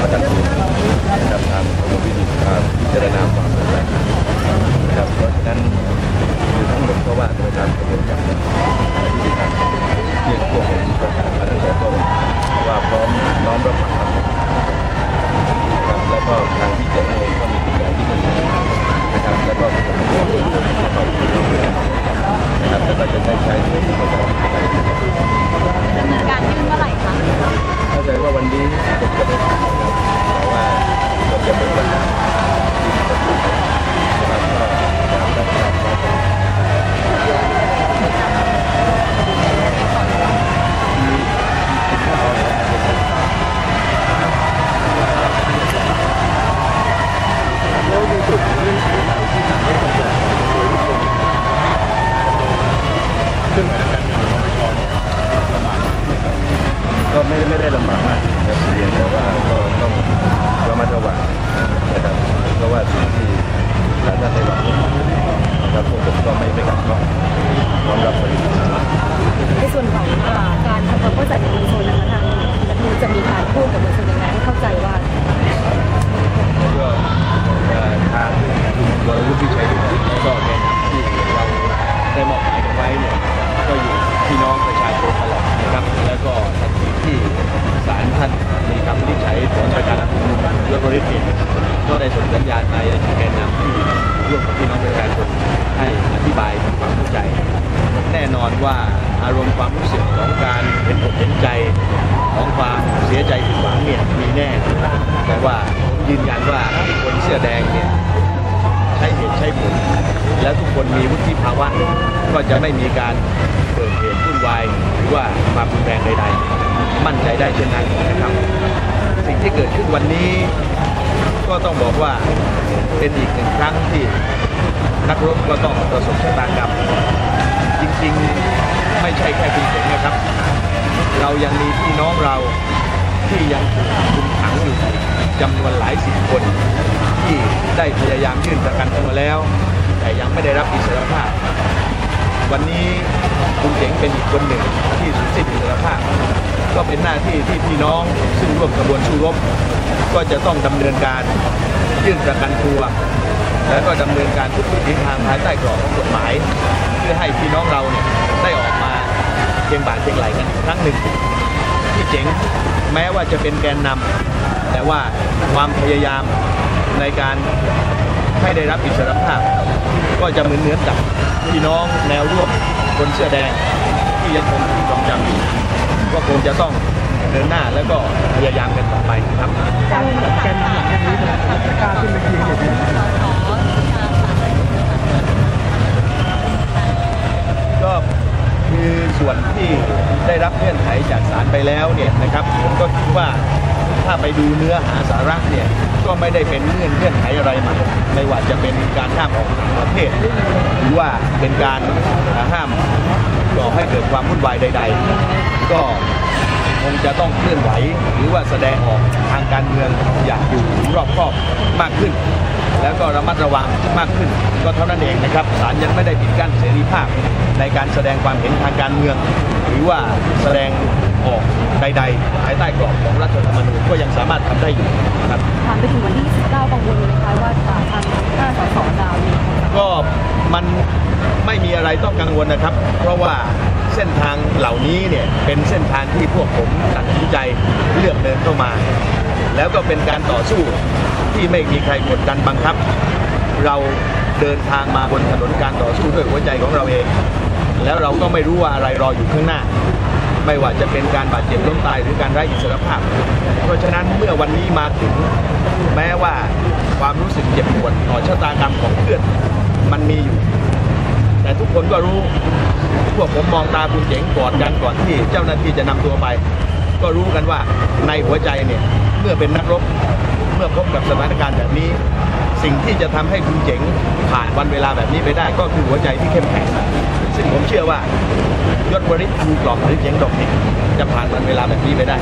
ประกันตัวนะครับตามรมวิธีการพิจารณา ไม่ได้ลำบากมากเรียนแต่ว่าก็ต้อง บริษัทก็ได้ส่งสัญญาณไปยังแกนนำที่ร่วมกับพี่น้องประชาชนให้อธิบายทำความเข้าใจ แน่นอนว่าอารมณ์ความรู้สึกของการเห็นอกเห็นใจของความเสียใจผิดหวังเนี่ยมีแน่ แต่ว่าผมยืนยันว่าคนเสื้อแดงเนี่ยใช้เหตุใช้ผลแล้วทุกคนมีวุฒิภาวะก็จะไม่มีการเกิดเหตุวุ่นวายหรือว่าความรุนแรงใดๆ มั่นใจได้เช่นนั้นนะครับ ที่เกิดขึ้นวันนี้ ก็ต้องบอกว่าเป็นอีกหนึ่งครั้งที่นักรบก็ต้องประสบชะตากรรมจริงๆไม่ใช่แค่คุณเสงนะครับ เรายังมีพี่น้องเราที่ยังถูกคุมขังอยู่จำนวนหลายสิบคน ที่ได้พยายามยื่นประกันตัวแล้ว แต่ยังไม่ได้รับอิสรภาพ วันนี้คุณเจ๋งเป็นอีกคนหนึ่งที่สูญสิ้นอิสรภาพ ก็เป็นหน้าที่ที่พี่น้องซึ่งร่วมกระบวนสู้รบ ก็จะต้องดำเนินการยื่นประกันตัว แล้วก็ดำเนินการทุกวิถีทางภายใต้กรอบของกฎหมาย เพื่อให้พี่น้องเราเนี่ยได้ออกมาเชียงบ่าเชียงไหลกันครั้งหนึ่งที่เจ๋งแม้ว่าจะเป็นแกนนำแต่ว่าความพยายามในการ ให้ได้รับอิสรภาพ ก็จะเหมือนเหมือกับพี่น้องแนวร่วมคนเสื้อแดงที่ยังคงถูกจองจำอยู่ก็คงจะต้องเดินหน้าแล้วก็พยายามกันต่อไปครับการแกนหลังจากนี้จะกล้าขึ้นไปยืนอย่นี้ก็คือส่วนที่ได้รับเงื่อนไขจากศาลไปแล้วเนี่ยนะครับผมก็คิดว่า ถ้าไปดูเนื้อหาสาระเนี่ยก็ไม่ได้เป็นเงื่อนเงื่อนไขอะไรใหม่ไม่ว่าจะเป็นการห้ามออกต่างประเทศหรือว่าเป็นการห้ามก่อให้เกิดความวุ่นวายใด ๆ ก็คงจะต้องเคลื่อนไหว หรือว่าแสดงออกทางการเมืองอย่างอยู่รอบครอบมากขึ้น แล้วก็ระมัดระวังมากขึ้น ก็เท่านั้นเองนะครับศาลยังไม่ได้ปิดกั้นเสรีภาพในการแสดงความเห็นทางการเมือง หรือว่าแสดง ใด ๆ ภายใต้กรอบของรัฐธรรมนูญก็ยังสามารถทำได้อยู่นะครับถามไปถึงวันที่ 29กังวลไหมคะว่าทางหน้าสสดาวเนี่ยก็มันไม่มีอะไรต้องกังวลนะครับ เพราะว่าเส้นทางเหล่านี้เนี่ยเป็นเส้นทางที่พวกผมตัดสินใจเลือกเดินเข้ามา แล้วก็เป็นการต่อสู้ที่ไม่มีใครกดดันบังคับ เราเดินทางมาบนถนนการต่อสู้ด้วยหัวใจของเราเอง แล้วเราก็ไม่รู้ว่าอะไรรออยู่ข้างหน้า ไม่ว่าจะเป็นการบาดเจ็บล้มตายหรือการไร้อิสรภาพ เพราะฉะนั้นเมื่อวันนี้มาถึงแม้ว่าความรู้สึกเจ็บปวดต่อชะตากรรมของเพื่อนมันมีอยู่ แต่ทุกคนก็รู้พวกผมมองตาคุณเจ๋งกอดกันก่อนที่เจ้าหน้าที่จะนำตัวไป ก็รู้กันว่าในหัวใจเนี่ยเมื่อเป็นนักรบเมื่อพบกับสถานการณ์แบบนี้ สิ่งที่จะทำให้คุณเจ๋งผ่านวันเวลาแบบนี้ไปได้ ก็คือหัวใจที่เข้มแข็ง ซึ่งผมเชื่อว่ายศวริษัทกล่อบหรือเจ๋งดอกนี้จะผ่านวันเวลาแบบนี้ไปได้